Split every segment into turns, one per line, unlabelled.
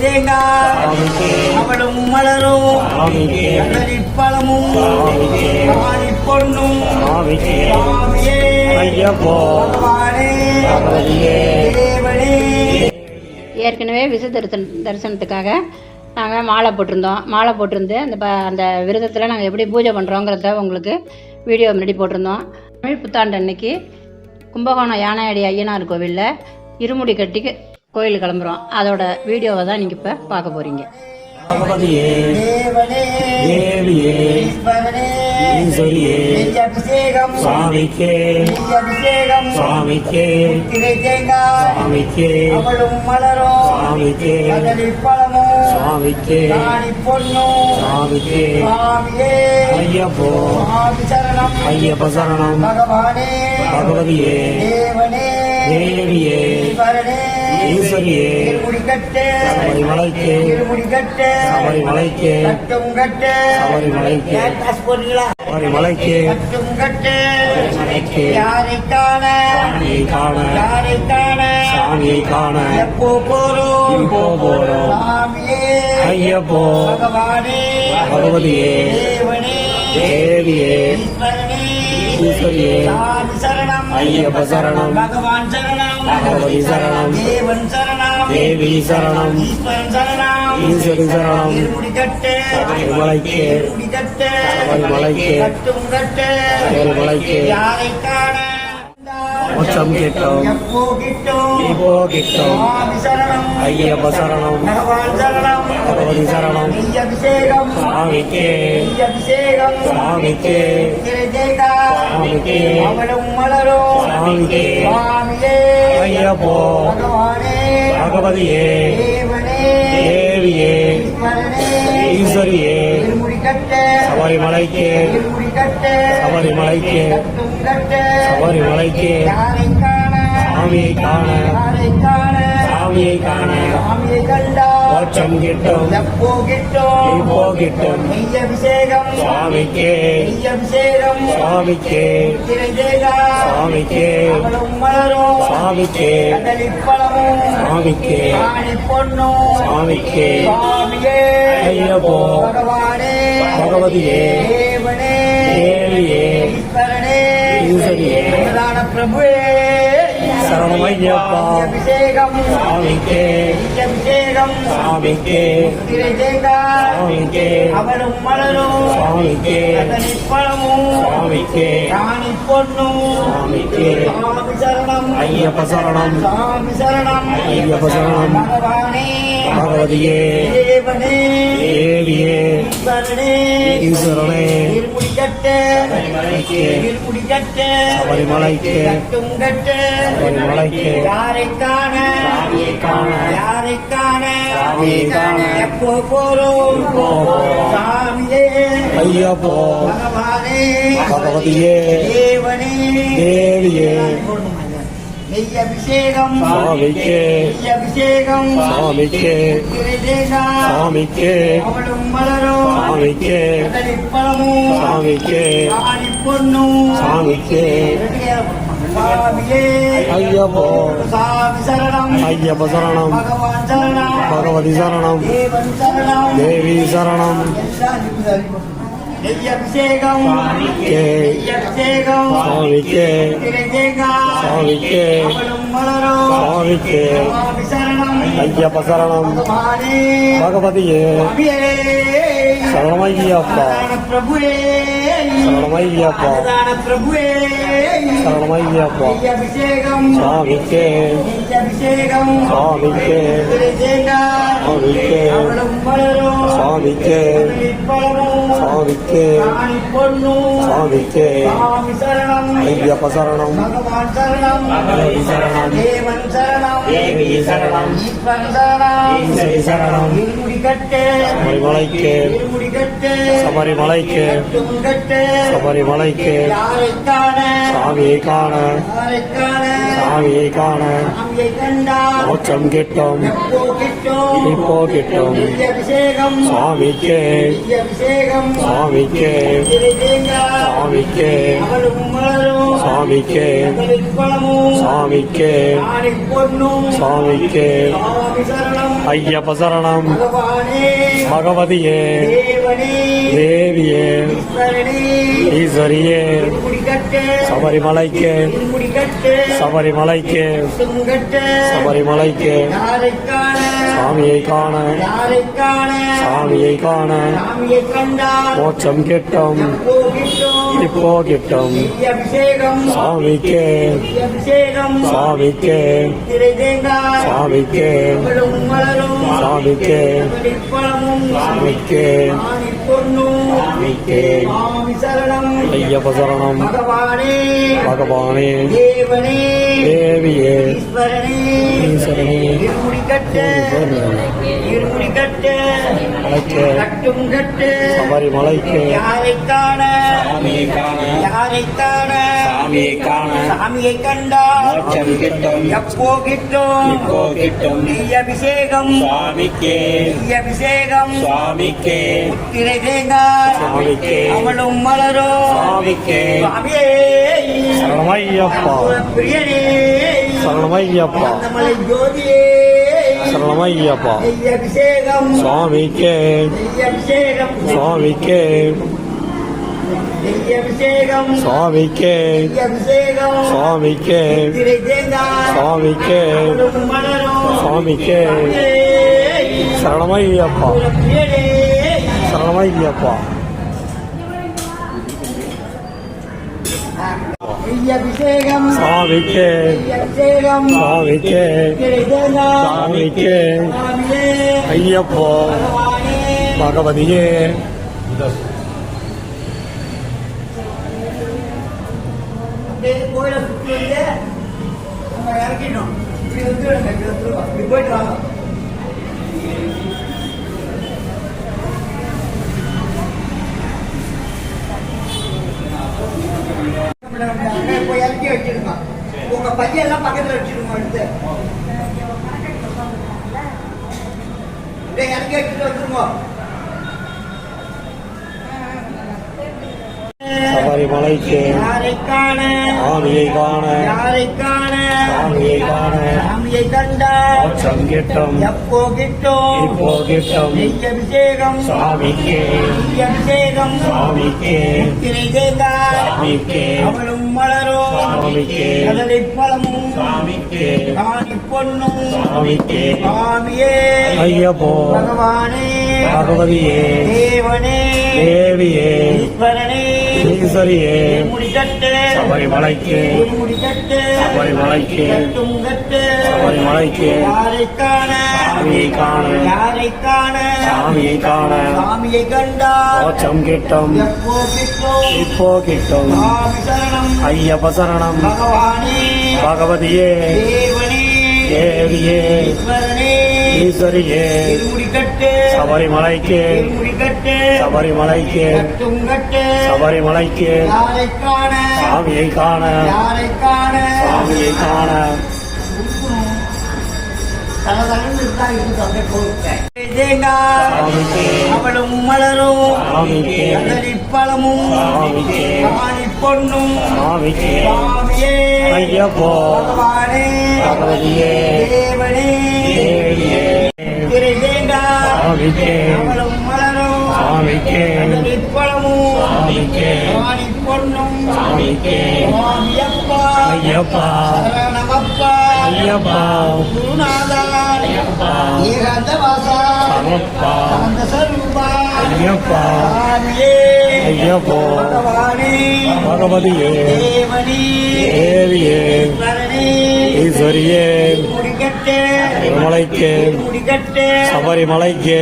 தேங்காய் அவளும் மலரும் பொண்ணும்
ஏற்கனவே விசு தரிசன தரிசனத்துக்காக நாங்கள் மாலை போட்டிருந்தோம். மாலை போட்டிருந்து அந்த ப அந்த விரதத்தில் நாங்கள் எப்படி பூஜை பண்ணுறோங்கிறத உங்களுக்கு வீடியோ முன்னாடி போட்டிருந்தோம். தமிழ் புத்தாண்டு அன்னைக்கு கும்பகோணம் யானையடி ஐயனார் கோவிலில் இருமுடி கட்டி கோயில் கிளம்புறோம். அதோட வீடியோவை தான் நீங்கள் இப்போ பார்க்க போகிறீங்க
சுவாமிக்கே சுவாமிக்கே சுவாமிக்கே
அவளும் மலரும்
சுவாமிக்கே
கதலிப்பழமும்
சுவாமிக்கே
பொண்ணும்
சுவாமிக்கே
சுவாமியே
ஐயப்போ
சரணம்
ஐயப்ப சரணம்
பகவானே
பகவதியே
தேவனே
தேவியே ஈஸ்வரியே
கட்டும் கட்டு
சபரிமலைக்கு
காசு போடுறீங்களா?
சபரிமலைக்கு
கட்டும் கட்டு
மலைக்கு
யாரை காண? யாரை காண?
சாமியை காண
எப்போ போறோம்?
இப்போ போறோம்?
சாமியே
ஐயப்போ
பகவானே
பகவதியே தேவியே ஈஸ்வரியே ஐயப்ப சரணம்
பகவான் சரணம்.
பகவதி சரணம்
தேவன் சரணம்
தேவி சரணம்.
ஈஸ்வரன் சரணம்.
ஈஸ்வரி சரணம்
கட்டும் கட்டு
சபரிமலைக்கு
யாரை காண
மோட்சம் கிட்டும். இப்போ கிட்டும் ஐயப்ப சரணம். பகவதி சரணம். சுவாமிக்கே. சுவாமிக்கே. சுவாமிக்கே. சுவாமிக்கே. ஐயப்போ. பகவதியே. தேவியே. ஈஸ்வரியே. சபரிமலைக்கு சபரிமலைக்கு சபரிமலைக்கு சாமியை காண. சாமியை காண. மோட்சம் கிட்டும். இப்போ கிட்டும்? சுவாமிக்கே சுவாமிக்கே சுவாமிக்கே
மலரும்
சுவாமிக்கே
கதலிப்பழமும்
சுவாமிக்கே
ஆணி பொண்ணும்
சுவாமிக்கே
சுவாமியே
ஐயப்போ.
பகவானே
பகவதியே.
தேவனே
தேவியே.
ஈஸ்வரனே
ஈஸ்வரியே.
பிரதான பிரபுவே
சரணம் ஐயப்பா
அபிஷேகம்
சுவாமிக்கே
அபிஷேகம் திரை அவளும் மலரும்.
சுவாமிக்கே
கதலிப்பழமும்
சுவாமிக்கே
ராணி பொண்ணும்.
சுவாமிக்கே
சாமி சரணம்
ஐயப்ப சரணம். ஐயப்ப சரணம். பகவதியே தேவியே.
ஈஸ்வரனே.
சபரிமலைக்கு. சபரிமலைக்கு.
கட்டும் கட்டு.
சபரிமலைக்கு.
யாரை காண?
சாமியை காண?
யாரை காண?
சாமியை காண.
எப்போ போறோம்? சாமியே.
ஐயப்போ. பகவதியே.
தேவனே.
தேவியே.
நெய் அபிஷேகம்
சுவாமிக்கே
நெய் அபிஷேகம் அவளும் மலரும் பொண்ணும்
சுவாமிக்கே
சுவாமியே
ஐயப்போ
சாமி சரணம்
ஐயப்ப. சரணம்.
பகவான்
பகவதி சரணம். தேவி சரணம்.
நெய் அபிஷேகம்
கே
நெய் அபிஷேகம்
சுவாமிக்கே
திரைதேகா
சுவாமிக்கே
அவளும் அபிஷேகம்.
சுவாமிக்கே. சுவாமிக்கே. சுவாமிக்கே. சுவாமிக்கே. சுவாமிக்கே. ஐயப்ப சரணம்.
தேவன் சரணம்.
சரணம். சபரிமலைக்கு. சபரிமலைக்கு. சபரிமலைக்கு. சாமியை காண? சாமியை காண. மோட்சம் கிட்டும். இப்போ கிட்டும். சுவாமிக்கே. சுவாமிக்கே. சுவாமிக்கே. சுவாமிக்கே. சுவாமிக்கே. சுவாமிக்கே. ஐயப்ப சரணம். பகவதியே. தேவியே. ஈஸ்வரியே. சபரிமலைக்கு. சபரிமலைக்கு. சபரிமலைக்கு. சாமியை காண. சாமியை காண. மோட்சம் கிட்டம். இப்போ கிட்டம் சாமிக்கு சாமிக்கு. சாமிக்கு. சாமிக்கு. சாமிக்கு. ஐயப்ப சரணம்
பகவானே
தேவியே
ஈஸ்வரனே கட்டு. இருமுடி கட்டு.
மலைக்கு
கட்டும் கட்டு.
சபரிமலைக்கு
யாரை காண?
சாமியை காண.
யாரை காண?
சாமியை காண.
சாமியை கண்டால்
மோட்சம் கிட்டும்.
எப்போ கிட்டும்?
இப்போ கிட்டும்?
நெய் அபிஷேகம்.
சுவாமிக்கே.
நெய் அபிஷேகம்.
சுவாமிக்கே.
திரை தேங்காய்.
சுவாமிக்கே.
அவளும் மலரும்
சுவாமிக்கே.
சுவாமியே.
சரணமையப்பா.
பிரியனே
சரணமையப்பா.
மலை ஜோதியே.
சரணமையப்பா
நெய்
சுவாமிக்கே. சுவாமிக்கே. சுவாமிக்கே. சுவாமிக்கே. சுவாமிக்கே. சுவாமிக்கே.
சுவாமியே
சரணமையப்பா
பிரியனே
சரணமையப்பா
அபிஷேகம். தேங்காய்
சுவாமிக்கே
சுவாமியே
ஐயப்போ. பகவதியே.
கோயிலை சுற்றி வந்து நம்ம இறக்கிடணும். இப்படி வந்துடுங்க இப்படி வந்துருவோம் இப்படி போயிட்டு வாங்க. அங்கே போய் இறக்கி வச்சிருங்க உங்க பையெல்லாம் பக்கத்துல வச்சிருங்க எடுத்து அப்படியே இறக்கி வச்சுட்டு வந்துருங்க
சபரிமலைக்கு
யாரை காண?
சாமியை காண.
யாரை காண?
சாமியை காண.
சாமியை கண்டா
மோட்சம் கிட்டும்
எப்போ கிட்டும்
இப்போ கிட்டும்
நெய் அபிஷேகம்
சுவாமிக்கே.
நெய் அபிஷேகம்
சுவாமிக்கே. சுவாமிக்கே
அவளும் மலரும்.
சுவாமிக்கே.
கடலை பழமும்
சுவாமிக்கே.
காணி பொண்ணும்
சுவாமிக்கே.
சுவாமியே
ஐயப்போ.
பகவானே.
பகவதியே
தேவனே
தேவியே
ஈஸ்வரனே
ஈஸ்வரியே சபரிமலைக்கு சபரிமலைக்கு சபரிமலைக்கு சாமியை காண சாமியை காண
சாமியை கண்டா
மோட்சம் கிட்டும் இப்போ கிட்டும் ஐயப்ப சரணம் பகவதியே தேவியே ஈஸ்வரியே சபரிமலைக்கு. சபரிமலைக்கு. சபரிமலைக்கு. சாமியை காண. சாமியை காண.
அவளும் மலரும். பழமும். பொண்ணும்
ஐயப்போ.
தேவனே. அவளும் மலரும்
சாமிக்கு
கதலி பழமும்
சாமிக்கு
காணி பொண்ணும்
சாமிக்கு
சுவாமியப்பா
ஐயப்பா.
சரணமப்பா
ஐயப்பா.
குருநாதா
ஐயப்பா.
ஏகாந்த வாசா
சரணப்பா
அந்த சரூபா
ஐயப்பா.
சுவாமியே
ஐயப்போ.
பகவானே
பகவதியே.
தேவனே.
தேவியே.
ஈஸ்வரனே
ஈஸ்வரியே.
முடிக்கட்டு
சபரிமலைக்கு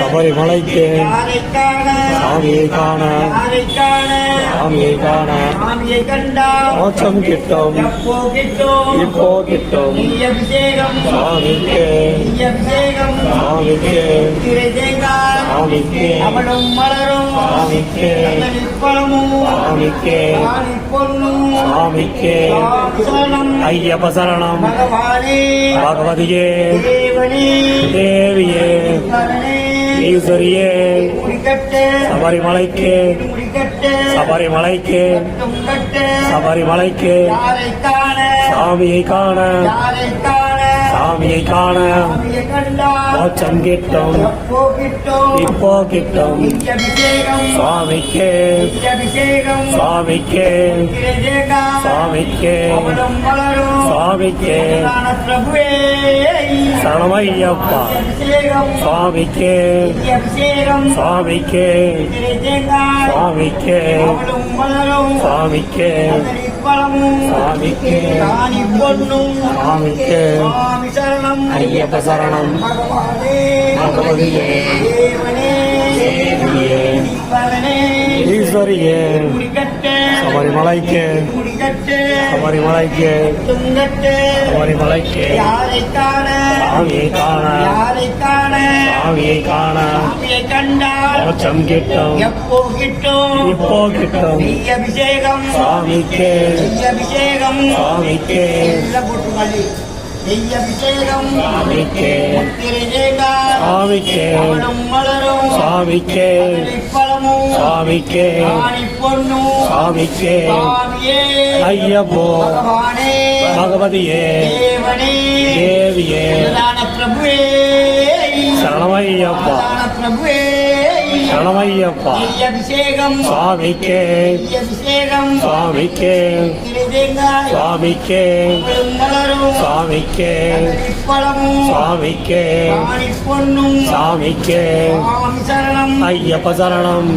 சபரிமலைக்கு சாமியை காண. சாமியை காண. மோட்சம் கிட்டும். இப்போ கிட்டும். சாமிக்கு. சாமிக்கு. சாமிக்கு.
அவளும் மலரும்.
சாமிக்கு.
பழமும்.
சாமிக்கு.
பொண்ணும்
சாமிக்கு. ஐயப்ப சரணம்.
பகவானே
பகவதியே. தேவியே. ஈஸ்வரியே. சபரிமலைக்கு. சபரிமலைக்கு. சபரிமலைக்கு. சாமியை காண? சாமியை காண. மோட்சம் கிட்டும். இப்போ கிட்டும். சுவாமிக்கு சுவாமிக்கு சுவாமிக்கு சுவாமிக்கு சரணமையப்பா. சுவாமிக்கு சுவாமிக்கு சுவாமிக்கு சுவாமிக்கு
பழமும்
சுவாமிக்கு
ராணி பொண்ணும்
சுவாமிக்கு
சுவாமி சரணம்
ஐயப்ப சரணம்
பகவானே
பகவதியே
தேவனே
தேவியே
ஈஸ்வரனே
ஈஸ்வரியே
முடிக்கட்டு
சபரிமலைக்கு
முடிக்கட்டு
சபரிமலைக்கு
துங்கட்டு
சபரிமலைக்கு
காண
சாமியை காண சாமியை காண மோட்சம் கிட்டும்
எப்போ கிட்டும்
இப்போ கிட்டும்
அபிஷேகம்
சுவாமிக்கு
அபிஷேகம்
சுவாமிக்கு
எல்லாம் போட்டு மல்லி நெய் அபிஷேகம்
சுவாமிக்கு
முத்திரை தேங்காய்
சுவாமிக்கு.
சுவாமியே.
ஐயப்போ. பகவதியே. தேவியே. சரணமையப்பா. சரணமையப்பா. சுவாமிக்கு. சுவாமிக்கு. சுவாமிக்கு. சுவாமிக்கு. சுவாமிக்கு. சாமிக்கு ஐயப்ப சரணம்.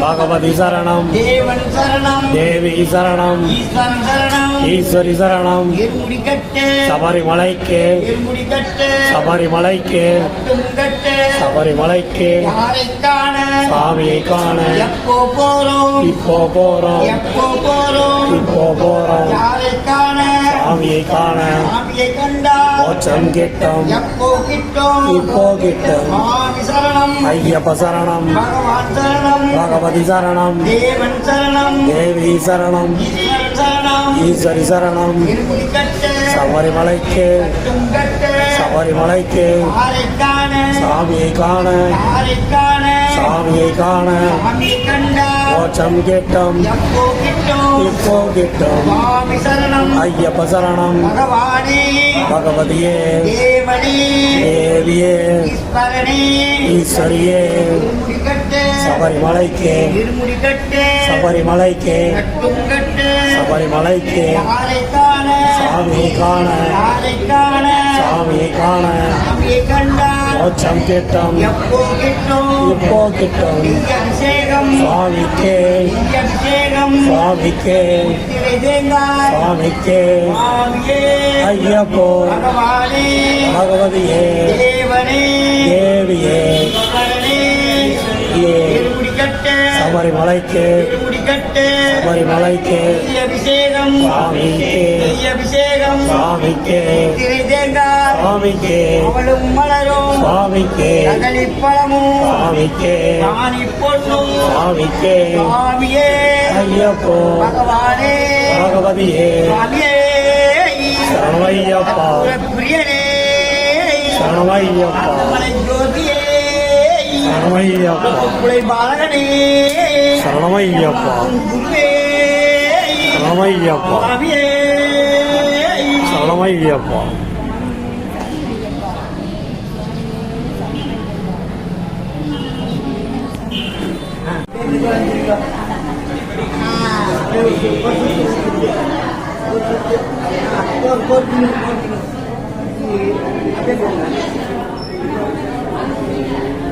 பகவதி சரணம். தேவி சரணம். ஈஸ்வரி சரணம். சபரிமலைக்கு. சபரிமலைக்கு. சபரிமலைக்கு. சாமியை காண? இப்போ போறோம். இப்போ போறோம்?
காண
சாமியை காண மோட்சம் கிட்டும். இப்போ கிட்டும் ஐயப்ப சரணம். பகவதி சரணம்.
தேவன் சரணம்.
தேவி சரணம். ஈஸ்வரி சரணம். சபரிமலைக்கு. சபரிமலைக்கு. சாமியை காண சாமியை காண. மோட்சம் கிட்டும். இப்போ கிட்டும். ஐயப்ப சரணம். பகவதியே. தேவியே. ஈஸ்வரியே. சபரிமலைக்கு. சபரிமலைக்கு. சபரிமலைக்கு. சாமியை காண? சாமியை காண. மோட்சம் கிட்டும்?
எப்போ கிட்டும்
இப்போ கிட்டும்
அபிஷேகம்
சுவாமிக்கு சுவாமிக்கு சுவாமிக்கு ஐயப்போ பகவதியே தேவியே. ஏ சபரிமலைக்கு சபரிமலைக்கு
அபிஷேகம்
சுவாமிக்கு
அபிஷேகம்
சுவாமிக்கு சுவாமிக்கு
அவளும் மலரும்
சுவாமிக்கு
அகலி பழமும்
சுவாமிக்கு
ராணி பொண்ணும்
சுவாமிக்கு
சுவாமியே
ஐயப்போ
பகவானே
பகவதியே
சுவாமியே
சரணையப்பா
பிரியனே
சரணையப்பா
மலை శరణమయ్యప్ప శరణమయ్యప్ప శరణమయ్యప్ప శరణమయ్యప్ప Thank you.